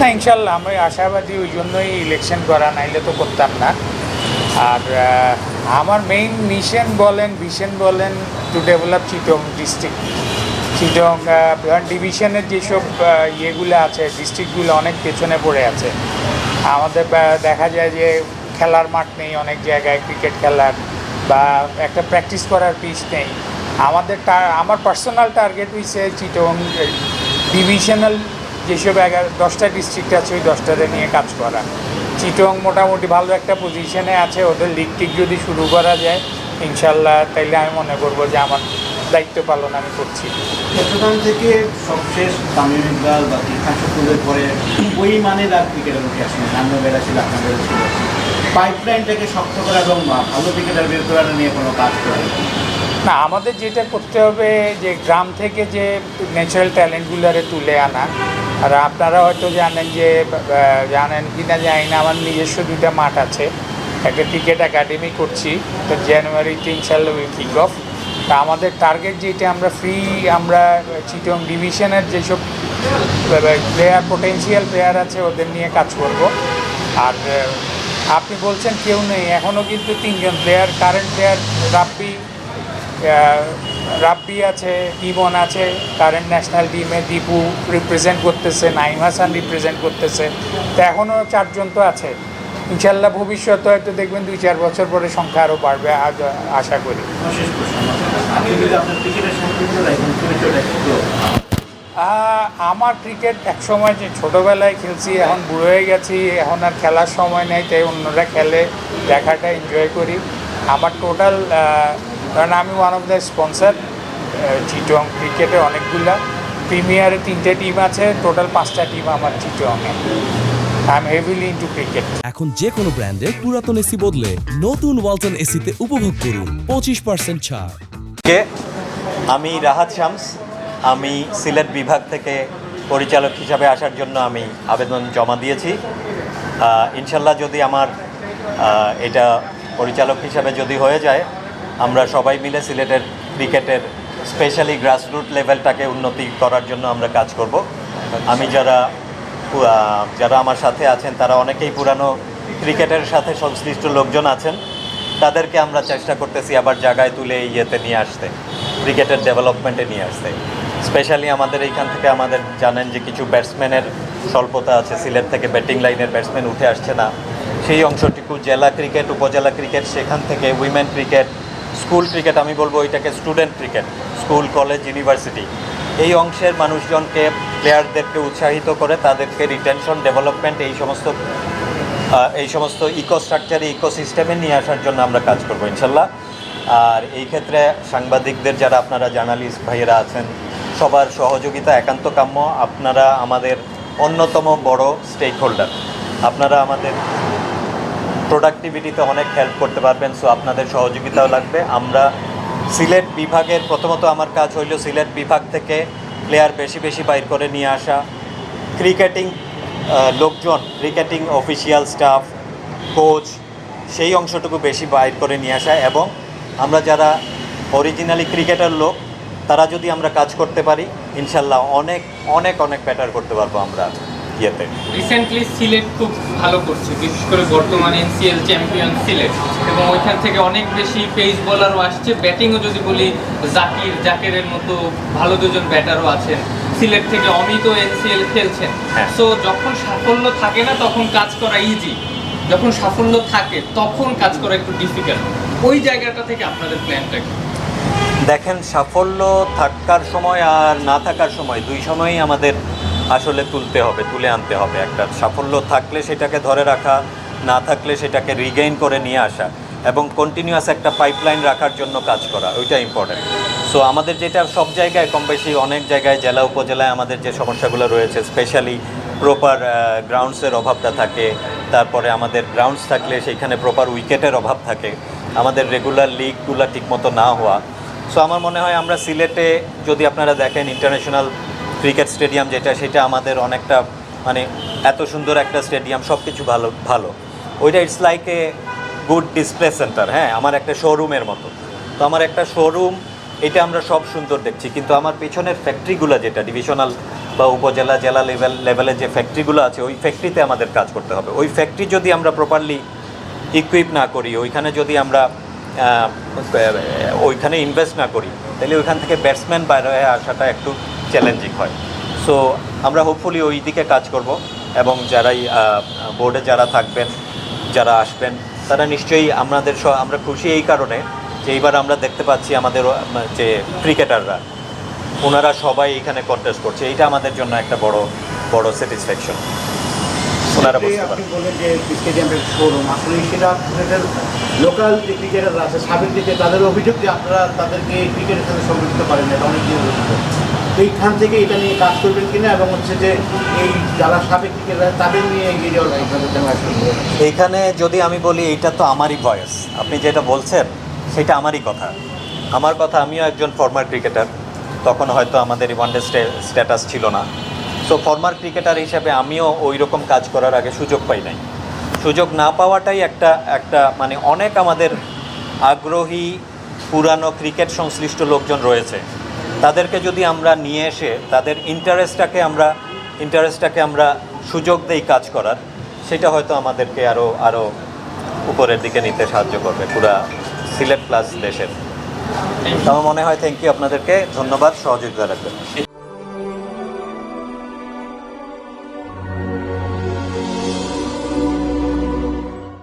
না, ইনশাল্লাহ আমি আশাবাদী ওই জন্যই ইলেকশন করা, নাইলে তো করতাম না। আর আমার মেইন মিশন বলেন ভিশন বলেন to develop Chittagong district Chittagong ডিভিশনের যেসব ইয়েগুলো আছে ডিস্ট্রিক্টগুলো অনেক পেছনে পড়ে আছে। আমাদের দেখা যায় যে খেলার মাঠ নেই অনেক জায়গায় ক্রিকেট খেলার, বা একটা প্র্যাকটিস করার পিচ নেই। আমাদের আমার পার্সোনাল টার্গেট হইছে চিটং ডিভিশনাল যেসব এগারো দশটা ডিস্ট্রিক্ট আছে, ওই দশটাতে নিয়ে কাজ করা। চিটং মোটামুটি ভালো একটা পজিশনে আছে, ওদের লিগ টিক যদি শুরু করা যায় ইনশাল্লাহ তাইলে আমি মনে করব যে আমার দায়িত্ব পালন আমি করছি। চট্টগ্রাম থেকে সবশেষ তামিম ইকবাল বা কৃষ্ণাংশ পরে ওই মানের আর ক্রিকেটার উঠে আসেন? সামনে বেড়া ছিল আপনাদের পাইপলাইনটাকে শক্ত করা এবং ভালো ক্রিকেটার বের করাটা নিয়ে কোনো কাজ করে না আমাদের যেটা করতে হবে যে গ্রাম থেকে যে ন্যাচারাল ট্যালেন্টগুলোরে তুলে আনা আর আপনারা হয়তো জানেন যে জানেন কি না জানি না আমার নিজস্ব দুইটা মাঠ আছে। একটা ক্রিকেট একাডেমি করছি তো জানুয়ারিতে ইনশাল্লাহ উইল কিক অফ তা আমাদের টার্গেট যেটা আমরা ফ্রি আমরা চিটং ডিভিশনের যেসব প্লেয়ার পোটেন্সিয়াল প্লেয়ার আছে ওদের নিয়ে কাজ করব। আর আপনি বলছেন কেউ নেই এখনও কিন্তু তিনজন player current player uh, Rabbi আছে ইমন আছে কারেন্ট ন্যাশনাল টিমে দীপু রিপ্রেজেন্ট করতেছে নাইম হাসান রিপ্রেজেন্ট করতেছে। তো এখনও চারজন তো আছে। ইনশাল্লাহ ভবিষ্যতে হয়তো দেখবেন দুই চার বছর পরে সংখ্যা আরও বাড়বে আশা করি। আমার ক্রিকেট এক সময় যে ছোটোবেলায় খেলছি এখন বুড়ো হয়ে গেছি এখন আর খেলার সময় নেই তাই অন্যরা খেলে দেখাটা এনজয় করি। আমার টোটাল কারণ আমি one of the sponsor Chittagong ক্রিকেটে অনেকগুলা। প্রিমিয়ারে তিনটে টিম আছে টোটাল পাঁচটা টিম আমার চিটংয়ে I am heavily into cricket এখন যে কোনো ব্র্যান্ডের পুরাতন এসি বদলে নতুন ওয়ালটন এসিতে উপভোগ করুন পঁচিশ পার্সেন্ট ছাড়। কে? আমি রাহাত শামস। আমি সিলেট বিভাগ থেকে পরিচালক হিসাবে আসার জন্য আমি আবেদন জমা দিয়েছি। ইনশাল্লাহ যদি আমার এটা পরিচালক হিসাবে যদি হয়ে যায় আমরা সবাই মিলে সিলেটের ক্রিকেটের স্পেশালি গ্রাসরুট লেভেলটাকে উন্নতি করার জন্য আমরা কাজ করব। আমি যারা যারা আমার সাথে আছেন, তারা অনেকেই পুরানো ক্রিকেটের সাথে সংশ্লিষ্ট লোকজন আছেন, তাদেরকে আমরা চেষ্টা করতেছি আবার জায়গায় তুলে ইয়েতে নিয়ে আসতে, ক্রিকেটের ডেভেলপমেন্টে নিয়ে আসতে। স্পেশালি আমাদের এইখান থেকে আমাদের জানেন যে কিছু ব্যাটসম্যানের স্বল্পতা আছে, সিলেট থেকে ব্যাটিং লাইনের ব্যাটসম্যান উঠে আসছে না। সেই অংশটুকু জেলা ক্রিকেট, উপজেলা ক্রিকেট, সেখান থেকে উইমেন ক্রিকেট স্কুল ক্রিকেট, আমি বলব ওইটাকে student cricket, school, college, university. এই অংশের মানুষজনকে, প্লেয়ারদেরকে উৎসাহিত করে তাদেরকে রিটেনশন ডেভেলপমেন্ট এই সমস্ত এই সমস্ত ইকোস্ট্রাকচারে ইকোসিস্টেমে নিয়ে আসার জন্য আমরা কাজ করব, ইনশাল্লাহ। আর এই ক্ষেত্রে সাংবাদিকদের যারা আপনারা জার্নালিস্ট ভাইয়েরা আছেন, সবার সহযোগিতা, একান্ত কাম্য, আপনারা আমাদের অন্যতম বড় স্টেক হোল্ডার আপনারা আমাদের প্রোডাক্টিভিটিতে অনেক হেল্প করতে পারবেন সো আপনাদের সহযোগিতাও লাগবে। আমরা সিলেট বিভাগের, প্রথমত আমার কাজ হইল সিলেট বিভাগ থেকে প্লেয়ার বেশি বেশি বাইর করে নিয়ে আসা। ক্রিকেটিং লোকজন ক্রিকেটিং অফিসিয়াল স্টাফ কোচ সেই অংশটুকু বেশি বাইর করে নিয়ে আসা এবং আমরা যারা অরিজিনালি ক্রিকেটার লোক, তারা যদি আমরা কাজ করতে পারি, ইনশাল্লাহ অনেক অনেক অনেক বেটার করতে পারব আমরা। ইয়েতে। রিসেন্টলি সিলেট খুব ভালো করছে বিশেষ করে বর্তমানে এনসিএল চ্যাম্পিয়ন সিলেট এবং ওইখান থেকে অনেক বেশি পেস বোলারও আসছে। ব্যাটিংও যদি বলি জাকির জাকেরের মতো ভালো দুজন ব্যাটারও আছেন। সিলেট থেকে অমিত এনসিএল খেলছেন। হ্যাঁ। সো যখন সাফল্য থাকে না তখন কাজ করা ইজি যখন সাফল্য থাকে তখন কাজ করা একটু ডিফিকাল্ট ওই জায়গাটা থেকে আপনাদের প্ল্যানটা কি? দেখেন সাফল্য থাকার সময় আর না থাকার সময় দুই সময়ই আমাদের আসলে তুলতে হবে, তুলে আনতে হবে। একটা সাফল্য থাকলে সেটাকে ধরে রাখা, না থাকলে সেটাকে রিগেইন করে নিয়ে আসা এবং কন্টিনিউয়াস একটা পাইপলাইন রাখার জন্য কাজ করা ওইটা ইম্পর্ট্যান্ট সো আমাদের যেটা সব জায়গায় কম বেশি, অনেক জায়গায়, জেলা, উপজেলায় আমাদের যে সমস্যাগুলো রয়েছে স্পেশালি প্রপার গ্রাউন্ডসের অভাবটা থাকে, তারপরে আমাদের গ্রাউন্ডস থাকলে সেইখানে প্রপার উইকেটের অভাব থাকে, আমাদের রেগুলার লিগগুলো ঠিকমতো না হওয়া। সো আমার মনে হয় আমরা সিলেটে যদি আপনারা দেখেন ইন্টারন্যাশনাল ক্রিকেট স্টেডিয়াম যেটা, সেটা আমাদের অনেকটা মানে এত সুন্দর একটা স্টেডিয়াম সব কিছু ভালো ভালো। ওইটা it's like a good display centre হ্যাঁ আমার একটা শোরুমের মতো। তো আমার একটা শোরুম এটা আমরা সব সুন্দর দেখছি। কিন্তু আমার পেছনের ফ্যাক্টরিগুলো যেটা ডিভিশনাল বা উপজেলা, জেলা লেভেল লেভেলে যে ফ্যাক্টরিগুলো আছে, ওই ফ্যাক্টরিতে আমাদের কাজ করতে হবে। ওই ফ্যাক্টরি যদি আমরা প্রপারলি ইকুইপ না করি, ওইখানে যদি আমরা ওইখানে ইনভেস্ট না করি তাহলে ওইখান থেকে ব্যাটসম্যান বাইরে হয়ে আসাটা একটু চ্যালেঞ্জিং হয়। সো আমরা হোপফুলি ওই দিকে কাজ করব এবং যারাই বোর্ডে যারা থাকবেন, যারা আসবেন, তারা নিশ্চয়ই আমাদের আমরা খুশি এই কারণে যে এইবার আমরা দেখতে পাচ্ছি আমাদের, যে ক্রিকেটাররা ওনারা সবাই এখানে কন্টেস্ট করছে। এইটা আমাদের জন্য একটা বড় বড় স্যাটিসফ্যাকশন ওনারা বুঝতে পারেন যে স্টেডিয়ামের শোরুম আসলে সেটা আপনাদের লোকাল যে ক্রিকেটাররা আছে সাবেক দিকে তাদের অভিযোগ যে আপনারা তাদেরকে ক্রিকেটের সাথে সম্পৃক্ত করেন এটা অনেক দিন এইখান থেকে এটা নিয়ে কাজ করবেন কিনা এবং হচ্ছে যে এই যারা সাবেক ক্রিকেটার তাদের নিয়ে এগিয়ে যাওয়ার এইখানে যদি আমি বলি এইটা তো আমারই ভয়েস আপনি যেটা বলছেন সেটা আমারই কথা। আমার কথা আমিও একজন ফর্মার ক্রিকেটার তখন হয়তো আমাদের ওয়ানডে স্ট্যাটাস ছিল না। সো ফর্মার ক্রিকেটার হিসাবে আমিও ওই রকম কাজ করার আগে সুযোগ পাই নাই। সুযোগ না পাওয়াটাই একটা একটা মানে অনেক আমাদের আগ্রহী পুরানো ক্রিকেট সংশ্লিষ্ট লোকজন রয়েছে। তাদেরকে যদি আমরা নিয়ে এসে, তাদের ইন্টারেস্টটাকে আমরা ইন্টারেস্টটাকে আমরা সুযোগ দেই কাজ করার, সেটা হয়তো আমাদেরকে আরও আরও উপরের দিকে নিতে সাহায্য করবে পুরা সিলেট প্লাস দেশের। আমার মনে হয় থ্যাংক ইউ আপনাদেরকে, ধন্যবাদ, সহযোগিতা রাখবেন।